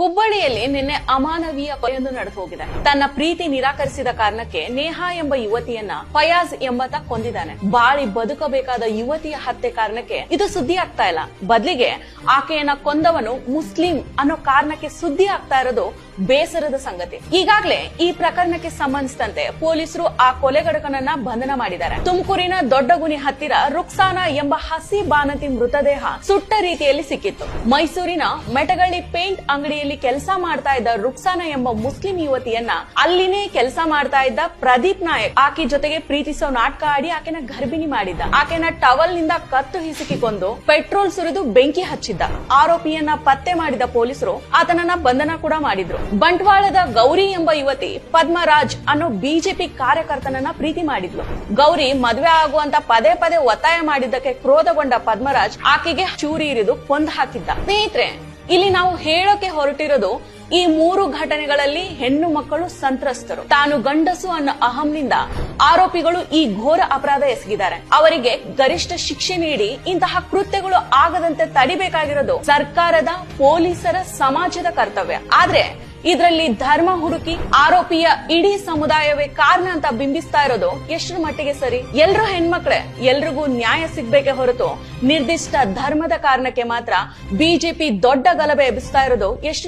ಹುಬ್ಬಳ್ಳಿಯಲ್ಲಿ ನಿನ್ನೆ ಅಮಾನವೀಯ ಕೊಲೆಯೊಂದು ನಡೆದು ಹೋಗಿದೆ ತನ್ನ ಪ್ರೀತಿ ನಿರಾಕರಿಸಿದ ಕಾರಣಕ್ಕೆ ನೇಹಾ ಎಂಬ ಯುವತಿಯನ್ನ ಫಯಾಜ್ ಎಂಬತ ಕೊಂದಿದ್ದಾನೆ. ಬಾಳಿ ಬದುಕಬೇಕಾದ ಯುವತಿಯ ಹತ್ಯೆ ಕಾರಣಕ್ಕೆ ಇದು ಸುದ್ದಿ ಆಗ್ತಾ ಇಲ್ಲ. ಬದಲಿಗೆ ಆಕೆಯನ್ನ ಕೊಂದವನು ಮುಸ್ಲಿಂ ಅನ್ನೋ ಕಾರಣಕ್ಕೆ ಸುದ್ದಿ ಆಗ್ತಾ ಇರೋದು ಬೇಸರದ ಸಂಗತಿ. ಈಗಾಗಲೇ ಈ ಪ್ರಕರಣಕ್ಕೆ ಸಂಬಂಧಿಸಿದಂತೆ ಪೊಲೀಸರು ಆ ಕೊಲೆಗಡಕನನ್ನ ಬಂಧನ ಮಾಡಿದ್ದಾರೆ. ತುಮಕೂರಿನ ದೊಡ್ಡಗುನಿ ಹತ್ತಿರ ರುಕ್ಸಾನ ಎಂಬ ಹಸಿ ಬಾನತಿ ಮೃತದೇಹ ಸುಟ್ಟ ರೀತಿಯಲ್ಲಿ ಸಿಕ್ಕಿತ್ತು. ಮೈಸೂರಿನ ಮೆಟಗಳ್ಳಿ ಪೇಂಟ್ ಅಂಗಡಿಯಲ್ಲಿ ಕೆಲಸ ಮಾಡ್ತಾ ಇದ್ದ ರುಕ್ಸಾನ ಎಂಬ ಮುಸ್ಲಿಂ ಯುವತಿಯನ್ನ ಅಲ್ಲಿನೇ ಕೆಲಸ ಮಾಡ್ತಾ ಇದ್ದ ಪ್ರದೀಪ್ ನಾಯಕ್. ಆಕೆ ಜೊತೆಗೆ ಪ್ರೀತಿಸೋ ನಾಟಕ ಆಡಿ ಆಕೆನ ಗರ್ಭಿಣಿ ಮಾಡಿದ್ದ. ಆಕೆನ ಟವಲ್ನಿಂದ ಕತ್ತು ಹಿಸುಕಿಕೊಂಡು ಪೆಟ್ರೋಲ್ ಸುರಿದು ಬೆಂಕಿ ಹಚ್ಚಿದ್ದ. ಆರೋಪಿಯನ್ನ ಪತ್ತೆ ಮಾಡಿದ ಪೊಲೀಸರು ಆತನನ್ನ ಬಂಧನ ಕೂಡ ಮಾಡಿದ್ರು. ಬಂಟ್ವಾಳದ ಗೌರಿ ಎಂಬ ಯುವತಿ ಪದ್ಮರಾಜ್ ಅನ್ನೋ ಬಿಜೆಪಿ ಕಾರ್ಯಕರ್ತನನ್ನ ಪ್ರೀತಿ ಮಾಡಿದ್ಲು. ಗೌರಿ ಮದುವೆ ಆಗುವಂತ ಪದೇ ಪದೇ ಒತ್ತಾಯ ಮಾಡಿದ್ದಕ್ಕೆ ಕ್ರೋಧಗೊಂಡ ಪದ್ಮರಾಜ್ ಆಕೆಗೆ ಚೂರಿ ಇರಿದು ಕೊಂದು ಹಾಕಿದ್ದ. ಸ್ನೇಹಿತರೆ ಇಲ್ಲಿ ನಾವು ಹೇಳೋಕೆ ಹೊರಟಿರೋದು ಈ ಮೂರು ಘಟನೆಗಳಲ್ಲಿ ಹೆಣ್ಣು ಮಕ್ಕಳು ಸಂತ್ರಸ್ತರು. ತಾನು ಗಂಡಸು ಅನ್ನೋ ಅಹಂನಿಂದ ಆರೋಪಿಗಳು ಈ ಘೋರ ಅಪರಾಧ ಎಸಗಿದ್ದಾರೆ. ಅವರಿಗೆ ಗರಿಷ್ಠ ಶಿಕ್ಷೆ ನೀಡಿ ಇಂತಹ ಕೃತ್ಯಗಳು ಆಗದಂತೆ ತಡಿಬೇಕಾಗಿರೋದು ಸರ್ಕಾರದ ಪೊಲೀಸರ ಸಮಾಜದ ಕರ್ತವ್ಯ. ಆದ್ರೆ ಇದರಲ್ಲಿ ಧರ್ಮ ಹುಡುಕಿ ಆರೋಪಿಯ ಇಡೀ ಸಮುದಾಯವೇ ಕಾರಣ ಅಂತ ಬಿಂಬಿಸ್ತಾ ಇರೋದು ಎಷ್ಟರ ಮಟ್ಟಿಗೆ ಸರಿ? ಎಲ್ರು ಹೆಣ್ಮಕ್ಳೆ, ಎಲ್ರಿಗೂ ನ್ಯಾಯ ಸಿಗ್ಬೇಕೆ ಹೊರತು ನಿರ್ದಿಷ್ಟ ಧರ್ಮದ ಕಾರಣಕ್ಕೆ ಮಾತ್ರ ಬಿಜೆಪಿ ದೊಡ್ಡ ಗಲಭೆ ಎಬ್ಬಿಸ್ತಾ ಇರೋದು ಎಷ್ಟು